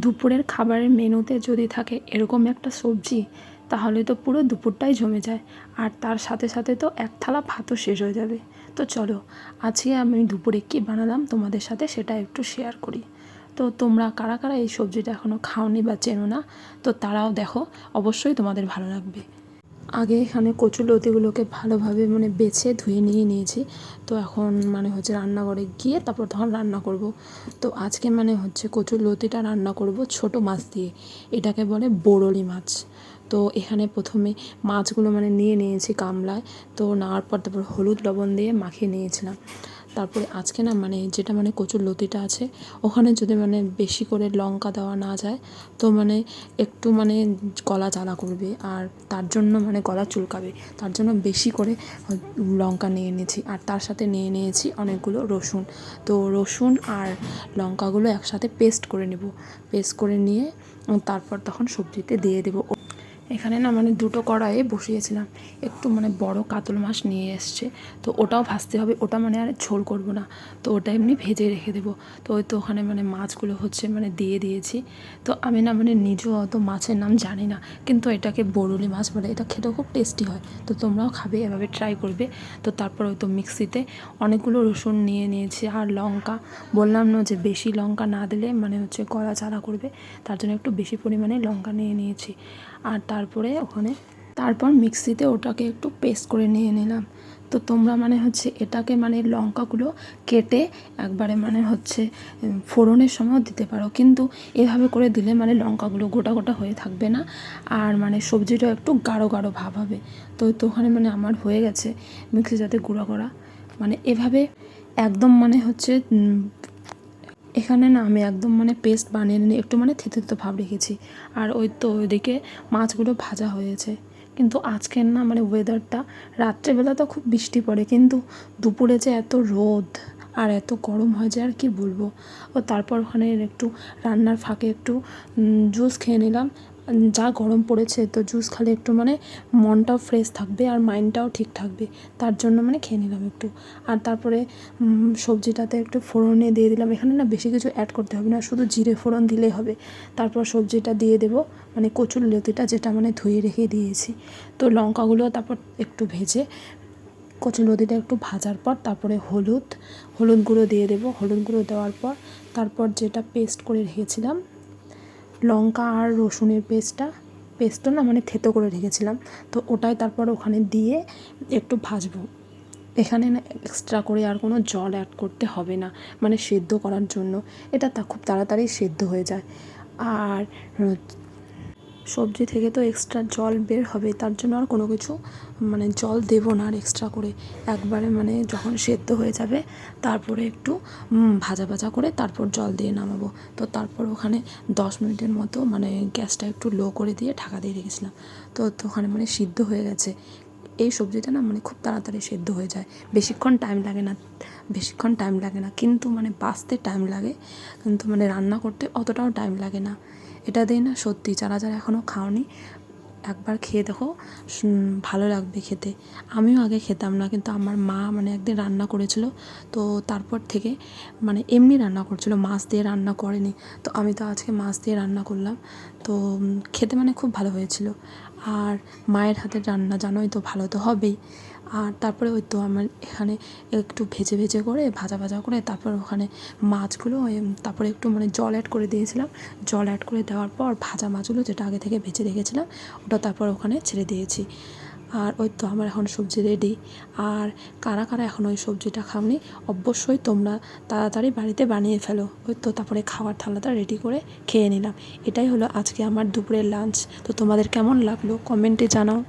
দুপুরের খাবারের মেনুতে যদি থাকে এরকম একটা সবজি, তাহলে তো পুরো দুপুরটাই জমে যায়। আর তার সাথে সাথে তো এক থালা ভাতও শেষ হয়ে যাবে। তো চলো, আজকে আমি দুপুরে কী বানালাম তোমাদের সাথে সেটা একটু শেয়ার করি। তো তোমরা কারা কারা এই সবজিটা এখনও খাওনি বা চেনো না, তো তারাও দেখো, অবশ্যই তোমাদের ভালো লাগবে। আগে এখানে কচুর লতিগুলোকে ভালোভাবে মানে বেছে ধুয়ে নিয়ে নিয়েছি। তো এখন মানে হচ্ছে রান্নাঘরে গিয়ে তারপর তখন রান্না করব। তো আজকে মানে হচ্ছে কচুর লতিটা রান্না করব ছোট মাছ দিয়ে। এটাকে বলে বোরলি মাছ। তো এখানে প্রথমে মাছগুলো মানে নিয়ে নিয়েছি কামলায়। তো নেওয়ার পর তারপর হলুদ লবণ দিয়ে মাখিয়ে নিয়েছিলাম। তারপরে আজকে না মানে যেটা মানে কচুর লতিটা আছে, ওখানে যদি মানে বেশি করে লঙ্কা দেওয়া না যায়, তো মানে একটু মানে গলা জ্বালা করবে আর তার জন্য মানে গলা চুলকাবে। তার জন্য বেশি করে লঙ্কা নিয়ে নিয়েছি আর তার সাথে নিয়ে নিয়েছি অনেকগুলো রসুন। তো রসুন আর লঙ্কাগুলো একসাথে পেস্ট করে নেব। পেস্ট করে নিয়ে তারপর তখন সবজিতে দিয়ে দেবো। এখানে না মানে দুটো কড়াইয়ে বসিয়েছিলাম। একটু মানে বড় কাতল মাছ নিয়ে এসছে। তো ওটাও ভাজতে হবে, ওটা মানে আর ঝোল করব না। তো ওটা এমনি ভেজে রেখে দেবো। তো ওই তো ওখানে মানে মাছগুলো হচ্ছে মানে দিয়ে দিয়েছি। তো আমি না মানে নিজেও অত মাছের নাম জানি না। কিন্তু এটাকে বরুলি মাছ বলে, এটা খেতেও খুব টেস্টি হয়। তো তোমরাও খাবে, এভাবে ট্রাই করবে। তো তারপর ওই তো মিক্সিতে অনেকগুলো রসুন নিয়ে নিয়েছি আর লঙ্কা। বললাম না যে বেশি লঙ্কা না দিলে মানে হচ্ছে গলা চালা করবে। তার জন্য একটু বেশি পরিমাণে লঙ্কা নিয়ে নিয়েছি। আর তারপরে ওখানে, তারপর মিক্সিতে ওটাকে একটু পেস্ট করে নিয়ে নিলাম। তো তোমরা মানে হচ্ছে এটাকে মানে লঙ্কাগুলো কেটে একবারে মানে হচ্ছে ফোড়নের সময়ও দিতে পারো। কিন্তু এভাবে করে দিলে মানে লঙ্কাগুলো গোটা গোটা হয়ে থাকবে না, আর মানে সবজিটা একটু গাঢ় গাঢ় ভাব হবে। তো তো ওখানে মানে আমার হয়ে গেছে মিক্সি যাতে গুঁড়ো করা। মানে এভাবে একদম মানে হচ্ছে এখানে না আমি একদম মানে পেস্ট বানিয়ে নিয়ে একটু মানে থেতে থেতে ভাব রেখেছি। আর ওই তো ওইদিকে মাছগুলো ভাজা হয়েছে। কিন্তু আজকের না মানে ওয়েদারটা রাত্রেবেলা তো খুব বৃষ্টি পড়ে, কিন্তু দুপুরে যে এত রোদ আর এত গরম হয় যে আর কি বলব। ও তারপর ওখানে একটু রান্নার ফাঁকে একটু জুস খেয়ে নিলাম। যা গরম পড়েছে, তো জুস খালে একটু মানে মনটাও ফ্রেশ থাকবে আর মাইন্ডটাও ঠিক থাকবে। তার জন্য মানে খেয়ে নিলাম একটু। আর তারপরে সবজিটাতে একটু ফোড়নে দিয়ে দিলাম। এখানে না বেশি কিছু অ্যাড করতে হবে না, শুধু জিরে ফোড়ন দিলেই হবে। তারপর সবজিটা দিয়ে দেবো মানে কচুর লতিটা যেটা মানে ধুয়ে রেখে দিয়েছি। তো লঙ্কাগুলো তারপর একটু ভেজে, কচুর লতিটা একটু ভাজার পর তারপরে হলুদ হলুদ গুঁড়ো দিয়ে দেবো। হলুদ গুঁড়ো দেওয়ার পর তারপর যেটা পেস্ট করে রেখেছিলাম লঙ্কা আর রসুনের পেস্টটা পেস্টটা না মানে থেতো করে রেখেছিলাম। তো ওটাই তারপর ওখানে দিয়ে একটু ভাজবো। এখানে না এক্সট্রা করে আর কোনো জল অ্যাড করতে হবে না মানে সেদ্ধ করার জন্য। এটা তা খুব তাড়াতাড়ি সেদ্ধ হয়ে যায়। আর সবজি থেকে তো এক্সট্রা জল বের হবে, তার জন্য আর কোনো কিছু মানে জল দেবো না আর এক্সট্রা করে। একবারে মানে যখন সেদ্ধ হয়ে যাবে, তারপরে একটু ভাজা ভাজা করে তারপর জল দিয়ে নামাবো। তো তারপর ওখানে দশ মিনিটের মতো মানে গ্যাসটা একটু লো করে দিয়ে ঢাকা দিয়ে রেখেছিলাম। তো ওখানে মানে সিদ্ধ হয়ে গেছে। এই সবজিটা না মানে খুব তাড়াতাড়ি সেদ্ধ হয়ে যায়। বেশিক্ষণ টাইম লাগে না, বেশিক্ষণ টাইম লাগে না, কিন্তু মানে বাঁচতে টাইম লাগে। কিন্তু মানে রান্না করতে অতটাও টাইম লাগে না। এটা দিয়ে না সত্যি যারা যারা এখনও খাওনি, একবার খেয়ে দেখো ভালো লাগবে খেতে। আমিও আগে খেতাম না, কিন্তু আমার মা মানে একদিন রান্না করেছিল, তো তারপর থেকে মানে এমনি রান্না করছিল, মাছ দিয়ে রান্না করেনি। তো আমি তো আজকে মাছ দিয়ে রান্না করলাম, তো খেতে মানে খুব ভালো হয়েছিল। আর মায়ের হাতের রান্না জানোই তো ভালো তো হবেই। আর তারপরে ওই তো আমার এখানে একটু ভেজে ভেজে করে, ভাজা ভাজা করে তারপর ওখানে মাছগুলো তারপরে একটু মানে জল অ্যাড করে দিয়েছিলাম। জল অ্যাড করে দেওয়ার পর ভাজা মাছগুলো যেটা আগে থেকে ভেজে রেখেছিলাম, ওটা তারপর ওখানে ছেড়ে দিয়েছি। আর ওই তো আমার এখন সবজি রেডি আর কারা কারা এখন ওই সবজিটা খাওনি, অবশ্যই তোমরা তাড়াতাড়ি বাড়িতে বানিয়ে ফেলো। ওই তো তারপরে খাওয়ার থালাটা রেডি করে খেয়ে নিলাম। এটাই হলো আজকে আমার দুপুরের লাঞ্চ তো তোমাদের কেমন লাগল? কমেন্টে জানাও।